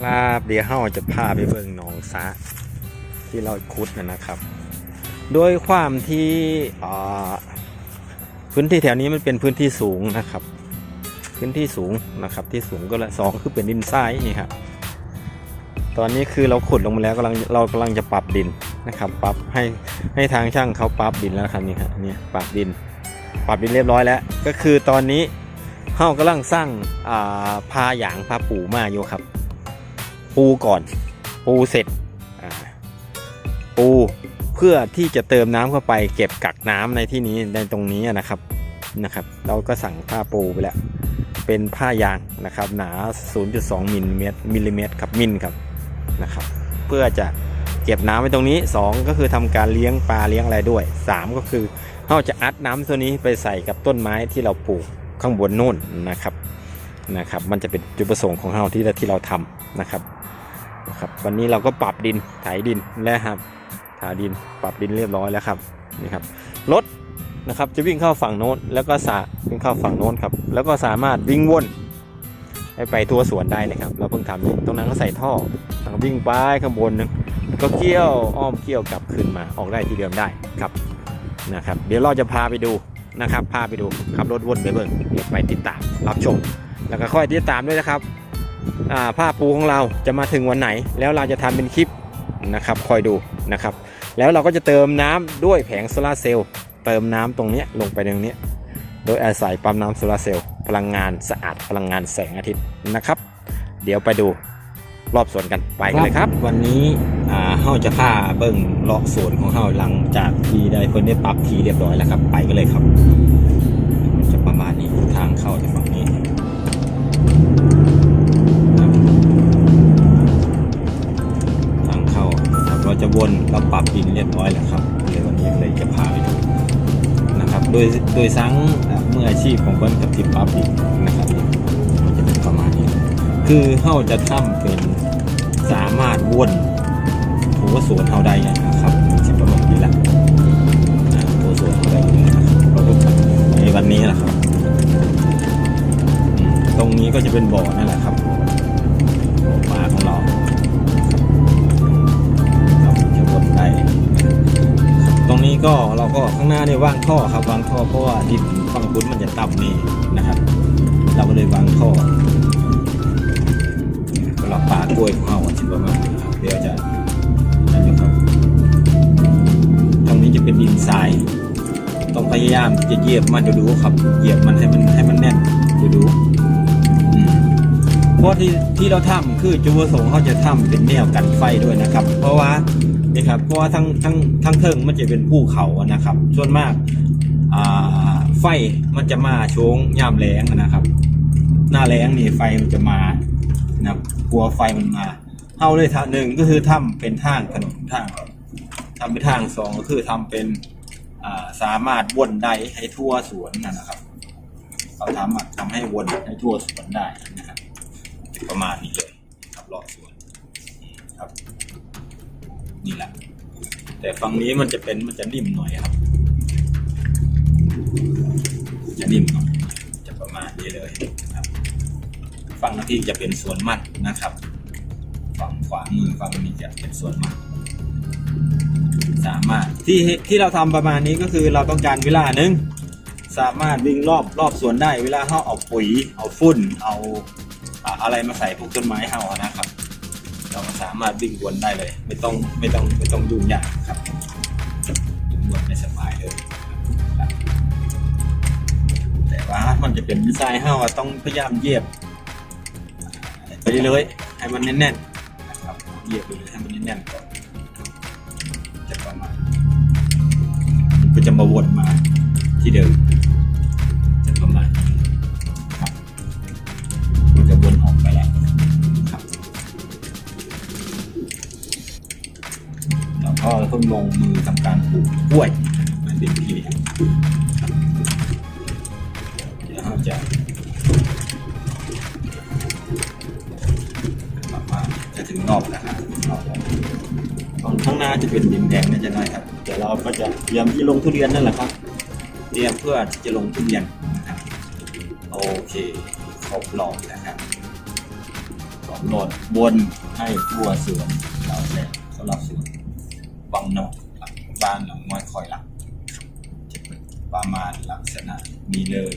ครับเดี๋ยวเฮาจะพาไปเบิ่งหนองสาที่เราคุดนะนะครับ โดยความที่พื้นที่แถวนี้มันเป็นพื้นที่สูงนะครับ พื้นที่สูงนะครับ ที่สูงก็ละสองคือเป็นดินทรายนี่ครับตอนนี้คือเราขุดลงมาแล้วกำลังเรากำลังจะปรับดินนะครับ ปรับให้ให้ทางช่างเขาปรับดินแล้วครับนี่ครับเนี่ยปรับดิน ปรับดินเรียบร้อยแล้ว ก็คือตอนนี้เฮากำลังสร้างพาหยางพาปูมาอยู่ครับ ปูก่อน ปูเสร็จปูเพื่อที่จะเติมน้ำเข้าไปเก็บกักน้ำในที่นี้ในตรงนี้นะครับนะครับ เราก็สั่งผ้าปูไปแล้ว เป็นผ้ายางนะครับ หนา 0.2มิลลิเมตรมิลลิเมตรครับมิลครับนะครับ เพื่อจะเก็บน้ำไว้ตรงนี้ 2 ก็คือทำการเลี้ยงปลาเลี้ยงอะไรด้วย 3 ก็คือเราจะอัดน้ำตัวนี้ไปใส่กับต้นไม้ที่เราปลูกข้างบนนู่นนะครับนะครับ มันจะเป็นจุดประสงค์ของเราที่ที่เราทำนะครับ นะครับวันนี้เราก็ปรับดินไถดินแล้วครับถาดินปรับดินเรียบร้อยแล้วครับนี่ครับรถนะครับจะวิ่งเข้าฝั่งโน้นแล้วก็สาวิ่งเข้าฝั่งโน้นครับแล้วก็สามารถวิ่งวนให้ไปทั่วสวนได้เลยครับ เราเพิ่งทำนี่ตรงนั้นก็ใส่ท่อแล้วก็วิ่งไปข้างบนนึงก็เกี่ยวอ้อมเกี่ยวกลับขึ้นมาออกได้ที่เดิมได้ครับนะครับ เดี๋ยวเราจะพาไปดูนะครับ พาไปดูขับรถวนไปเบิ่งเดี๋ยวไปติดตามรับชม แล้วก็ค่อยติดตามด้วยนะครับ ผ้าปูของเราจะมาถึงวันไหน แล้วเราจะทำเป็นคลิปนะครับคอยดูนะครับ แล้วเราก็จะเติมน้ำด้วยแผงโซลาเซลล์เติมน้ำตรงนี้ลงไปตรงนี้โดยอาศัยปั๊มน้ำโซลาเซลล์พลังงานสะอาดพลังงานแสงอาทิตย์นะครับ เดี๋ยวไปดูรอบสวนกันไปกันเลยครับ วันนี้อ่าเฮาจะพาเบิ่งเลาะสวนของเฮาหลังจากที่ได้เพิ่นได้ปรับทีเรียบร้อยแล้วครับ ไปกันเลยครับ โดยโดยสังอ่ามืออาชีพของเบิ้ลกับทิปปับดินนะครับมันจะเป็นประมาณนี้ คือเข้าจะทำเป็นสามารถวนหัวสวนเฮาได้นะครับสิบประมาณนี้แหละอ่าหัวสวนเฮาได้นะครับเราต้องทำในวันนี้แหละครับ ตรงนี้ก็จะเป็นบ่อนั่นแหละครับ ก็เราก็ข้างหน้าเนี่ยวางท่อครับวางท่อเพราะว่าดินฝั่งบุญมันจะต่ำนี่นะครับ เราก็เลยวางท่อสำหรับปลากล้วยของเราชิประมาณนี้ครับเดี๋ยวจะนั่นนะครับตรงนี้จะเป็นดินทรายต้องพยายามจะเหยียบมันดูดูครับเหยียบมันให้มันให้มันแน่นดูดูเพราะที่ที่เราทำคือจุดประสงค์เขาจะทำเป็นแนวกันไฟด้วยนะครับ เพราะว่า นี่ครับเพราะว่าทั้งทั้งทั้งเทิงมันจะเป็นภูเขานะครับส่วนมากาไฟมันจะมาช่วงยามแล้งนะครับ หน้าแล้งนี่ไฟมันจะมานะครับกลัวไฟมันมาเอาเลยทางหนึ่งก็คือทำเป็นทางถนนทางทำเป็นทางสองก็คือทำเป็นาสามารถวนได้ให้ทั่วสวนนะครับเราทำทำให้วนให้ทั่วสวนได้นะครับ ประมาณนี้เลย แต่ฝั่งนี้มันจะเป็นมันจะนิ่มหน่อยครับจะนิ่มหน่อยจะประมาณนี้เลยครับฝั่งที่จะเป็นสวนมันนะครับ ฝั่งขวามือฝั่งนี้จะเป็นสวนมันสามารถที่ที่เราทำประมาณนี้ก็คือเราต้องการเวลาหนึ่งสามารถวิ่งรอบรอบสวนได้เวลาเขาเอาปุ๋ย เอาฝุ่น เอาอะไรมาใส่ปลูกต้นไม้เขานะครับ เราสามารถวิ่งวนได้เลย ไม่ต้องไม่ต้องไม่ต้องยุ่งยากครับวิ่งวนได้สบายเลยแต่ว่ามันจะเป็นดีไซน์เขาอะต้องพยายามเยียบไปเรื่อยๆให้มันแน่นๆนะครับเยียบไปเลยให้มันแน่นๆก่อนจะประมาณก็จะมาวนมาที่เดิม พิ่งลงมือทำการปลูกกล้วยมันเป็นที่เดี๋ยวเราจะประมาณจะถึงรอบแล้วครับรอบตรงข้างหน้าจะเป็นดินแดงนั่นจะน้อยครับเดี๋ยวเราก็จะเตรียมที่ลงทุเรียนนั่นแหละครับเตรียมเพื่อที่จะลงทุเรียนนะครับโอเคครบรอบนะครับโอก็โหลดบนให้ทั่วสวนเราและสำหรับสวน วังนอกหลังบ้านหลังม้อยคอยหลังจะเป็นประมาณลักษณะนี้เลย